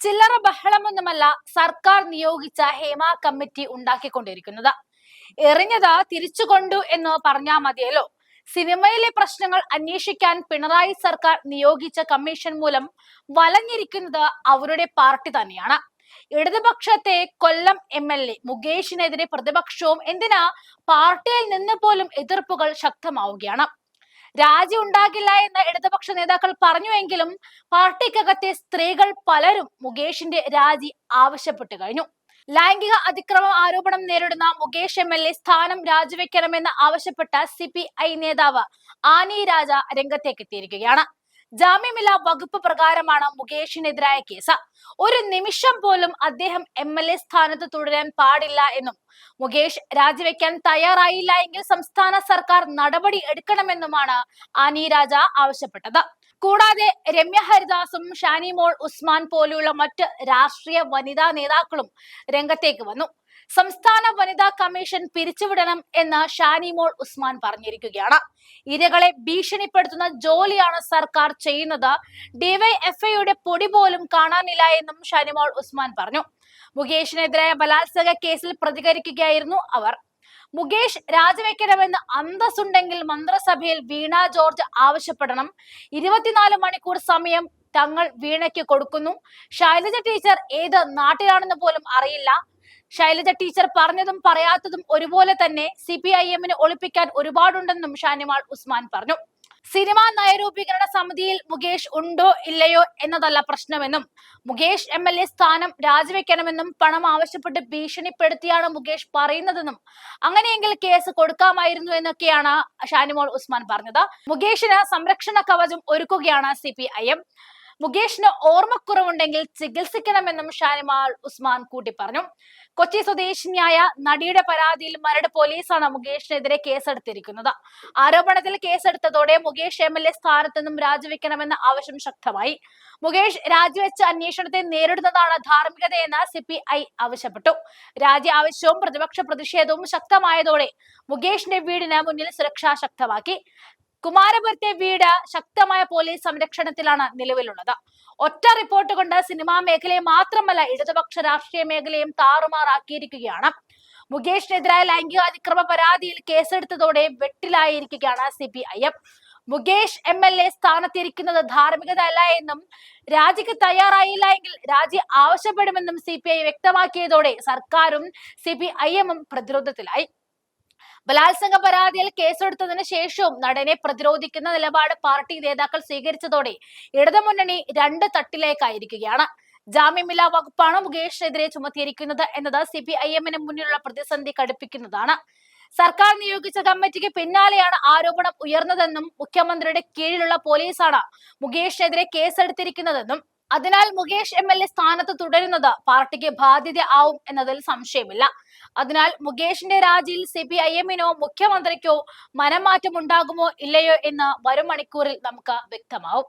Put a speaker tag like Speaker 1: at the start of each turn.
Speaker 1: ചില്ലറ ബഹളമൊന്നുമല്ല സർക്കാർ നിയോഗിച്ച ഹേമ കമ്മിറ്റി ഉണ്ടാക്കിക്കൊണ്ടിരിക്കുന്നത്. എറിഞ്ഞത് തിരിച്ചു കൊണ്ടു എന്ന് പറഞ്ഞാൽ മതിയല്ലോ. സിനിമയിലെ പ്രശ്നങ്ങൾ അന്വേഷിക്കാൻ പിണറായി സർക്കാർ നിയോഗിച്ച കമ്മീഷൻ മൂലം വലഞ്ഞിരിക്കുന്നത് അവരുടെ പാർട്ടി തന്നെയാണ്. ഇടതുപക്ഷത്തെ കൊല്ലം എം എൽ എ മുകേഷിനെതിരെ പ്രതിപക്ഷവും എന്തിനാ പാർട്ടിയിൽ നിന്ന് പോലും എതിർപ്പുകൾ ശക്തമാവുകയാണ്. രാജി ഉണ്ടാകില്ല എന്ന് ഇടതുപക്ഷ നേതാക്കൾ പറഞ്ഞുവെങ്കിലും പാർട്ടിക്കകത്തെ സ്ത്രീകൾ പലരും മുകേഷിന്റെ രാജി ആവശ്യപ്പെട്ടു കഴിഞ്ഞു. ലൈംഗിക അതിക്രമ ആരോപണം നേരിടുന്ന മുകേഷ് എം എൽ എ സ്ഥാനം രാജിവെക്കണമെന്ന് ആവശ്യപ്പെട്ട സി പി ഐ നേതാവ് ആനി രാജ രംഗത്തേക്ക് എത്തിയിരിക്കുകയാണ് ജാമ്യമില്ലാ വകുപ്പ് പ്രകാരമാണ് മുകേഷിനെതിരായ കേസ്. ഒരു നിമിഷം പോലും അദ്ദേഹം എം എൽ എ സ്ഥാനത്ത് തുടരാൻ പാടില്ല എന്നും മുകേഷ് രാജിവെക്കാൻ തയ്യാറായില്ല എങ്കിൽ സംസ്ഥാന സർക്കാർ നടപടി എടുക്കണമെന്നുമാണ് ആനി രാജ ആവശ്യപ്പെട്ടത്. കൂടാതെ രമ്യ ഹരിദാസും ഷാനിമോൾ ഉസ്മാൻ പോലെയുള്ള മറ്റ് രാഷ്ട്രീയ വനിതാ നേതാക്കളും രംഗത്തേക്ക് വന്നു. സംസ്ഥാന വനിതാ കമ്മീഷൻ പിരിച്ചുവിടണം എന്ന് ഷാനിമോൾ ഉസ്മാൻ പറഞ്ഞിരിക്കുകയാണ്. ഇരകളെ ഭീഷണിപ്പെടുത്തുന്ന ജോലിയാണ് സർക്കാർ ചെയ്യുന്നത്. ഡിവൈഎഫ്ഐയുടെ പൊടി പോലും കാണാനില്ല എന്നും ഷാനിമോൾ ഉസ്മാൻ പറഞ്ഞു. മുകേഷിനെതിരായ ബലാത്സംഗ കേസിൽ പ്രതികരിക്കുകയായിരുന്നു അവർ. മുകേഷ് രാജിവെക്കണമെന്ന് അന്തസ്സുണ്ടെങ്കിൽ മന്ത്രിസഭയിൽ വീണ ജോർജ് ആവശ്യപ്പെടണം. ഇരുപത്തിനാല് മണിക്കൂർ സമയം തങ്ങൾ വീണയ്ക്ക് കൊടുക്കുന്നു. ശൈലജ ടീച്ചർ ഏത് നാട്ടിലാണെന്ന് പോലും അറിയില്ല. ശൈലജ ടീച്ചർ പറഞ്ഞതും പറയാത്തതും ഒരുപോലെ തന്നെ സി പി ഐ എമ്മിനെ ഒളിപ്പിക്കാൻ ഒരുപാടുണ്ടെന്നും ഷാനിമാൾ ഉസ്മാൻ പറഞ്ഞു. സിനിമാ നയരൂപീകരണ സമിതിയിൽ മുകേഷ് ഉണ്ടോ ഇല്ലയോ എന്നതല്ല പ്രശ്നമെന്നും മുകേഷ് എം എൽ എ സ്ഥാനം രാജിവെക്കണമെന്നും പണം ആവശ്യപ്പെട്ട് ഭീഷണിപ്പെടുത്തിയാണ് മുകേഷ് പറയുന്നതെന്നും അങ്ങനെയെങ്കിൽ കേസ് കൊടുക്കാമായിരുന്നു എന്നൊക്കെയാണ് ഷാനിമോൾ ഉസ്മാൻ പറഞ്ഞത്. മുകേഷിന് സംരക്ഷണ കവചം ഒരുക്കുകയാണ് സി പി ഐ എം. മുകേഷിന് ഓർമ്മക്കുറവുണ്ടെങ്കിൽ ചികിത്സിക്കണമെന്നും ഷാനിമാൾ ഉസ്മാൻ കൂട്ടി പറഞ്ഞു കൊച്ചി സ്വദേശിനിയായ നടിയുടെ പരാതിയിൽ മരട് പോലീസാണ് മുകേഷിനെതിരെ കേസെടുത്തിരിക്കുന്നത്. ആരോപണത്തിൽ കേസെടുത്തതോടെ മുകേഷ് എം എൽ എ സ്ഥാനത്ത് നിന്നും രാജിവെക്കണമെന്ന ആവശ്യം ശക്തമായി. മുകേഷ് രാജിവെച്ച അന്വേഷണത്തെ നേരിടുന്നതാണ് ധാർമ്മികതയെന്ന് സി പി ഐ ആവശ്യപ്പെട്ടു. രാജി ആവശ്യവും പ്രതിപക്ഷ പ്രതിഷേധവും ശക്തമായതോടെ മുകേഷിന്റെ വീടിന് മുന്നിൽ സുരക്ഷ ശക്തമാക്കി. കുമാരപുരത്തെ വീട് ശക്തമായ പോലീസ് സംരക്ഷണത്തിലാണ് നിലവിലുള്ളത്. ഒറ്റ റിപ്പോർട്ട് കൊണ്ട് സിനിമാ മേഖലയെ മാത്രമല്ല ഇടതുപക്ഷ രാഷ്ട്രീയ മേഖലയും താറുമാറാക്കിയിരിക്കുകയാണ്. മുകേഷിനെതിരായ ലൈംഗികാതിക്രമ പരാതിയിൽ കേസെടുത്തതോടെ വെട്ടിലായിരിക്കുകയാണ് C P I M Mukesh M L A സ്ഥാനത്തിരിക്കുന്നത് ധാർമ്മികത അല്ല എന്നും രാജിക്ക് തയ്യാറായില്ല എങ്കിൽ രാജി ആവശ്യപ്പെടുമെന്നും സി പി ഐ വ്യക്തമാക്കിയതോടെ സർക്കാരും സി പി ഐ എമ്മും പ്രതിരോധത്തിലായി. ബലാത്സംഗ പരാതിയിൽ കേസെടുത്തതിന് ശേഷവും നടനെ പ്രതിരോധിക്കുന്ന നിലപാട് പാർട്ടി നേതാക്കൾ സ്വീകരിച്ചതോടെ ഇടതുമുന്നണി രണ്ട് തട്ടിലേക്കായിരിക്കുകയാണ്. ജാമ്യമില്ലാ വകുപ്പാണ് മുകേഷിനെതിരെ ചുമത്തിയിരിക്കുന്നത് എന്നത് സി പി ഐ എമ്മിന് മുന്നിലുള്ള പ്രതിസന്ധി കടുപ്പിക്കുന്നതാണ്. സർക്കാർ നിയോഗിച്ച കമ്മിറ്റിക്ക് പിന്നാലെയാണ് ആരോപണം ഉയർന്നതെന്നും മുഖ്യമന്ത്രിയുടെ കീഴിലുള്ള പോലീസാണ് മുകേഷിനെതിരെ കേസെടുത്തിരിക്കുന്നതെന്നും അതിനാൽ മുകേഷ് എം എൽ എ സ്ഥാനത്ത് തുടരുന്നത് പാർട്ടിക്ക് ബാധ്യത ആവും എന്നതിൽ സംശയമില്ല. അതിനാൽ മുകേഷിന്റെ രാജിയിൽ സി പി ഐ എമ്മിനോ മുഖ്യമന്ത്രിക്കോ മനംമാറ്റം ഉണ്ടാകുമോ ഇല്ലയോ എന്ന് വരും മണിക്കൂറിൽ നമുക്ക് വ്യക്തമാവും.